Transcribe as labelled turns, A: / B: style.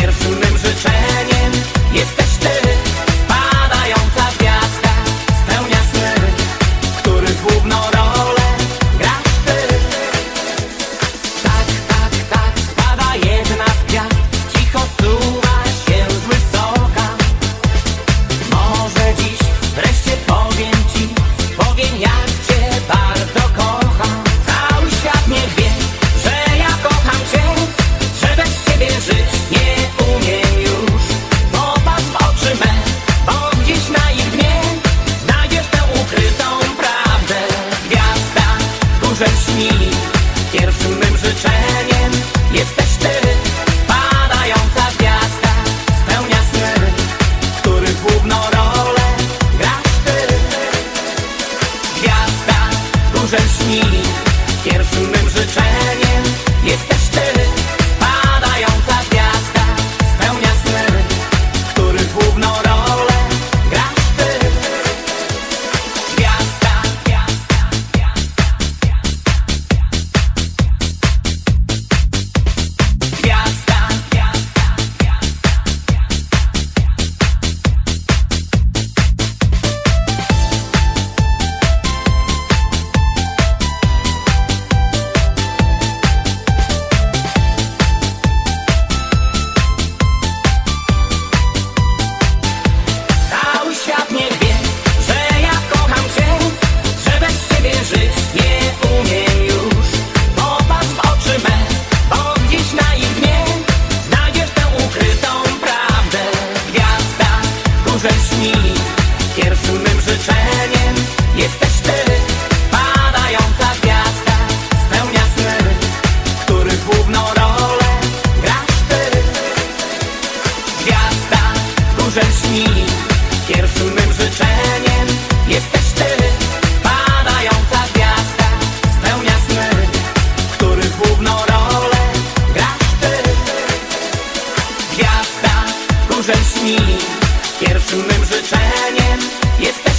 A: Pierwszym mym życzeniem jesteś ty. It's the grzeczni Pierwszym mym życzeniem jesteś ty Padająca gwiazda spełnia sny Których główną rolę grasz ty. Gwiazda górze śni Pierwszym mym życzeniem jesteś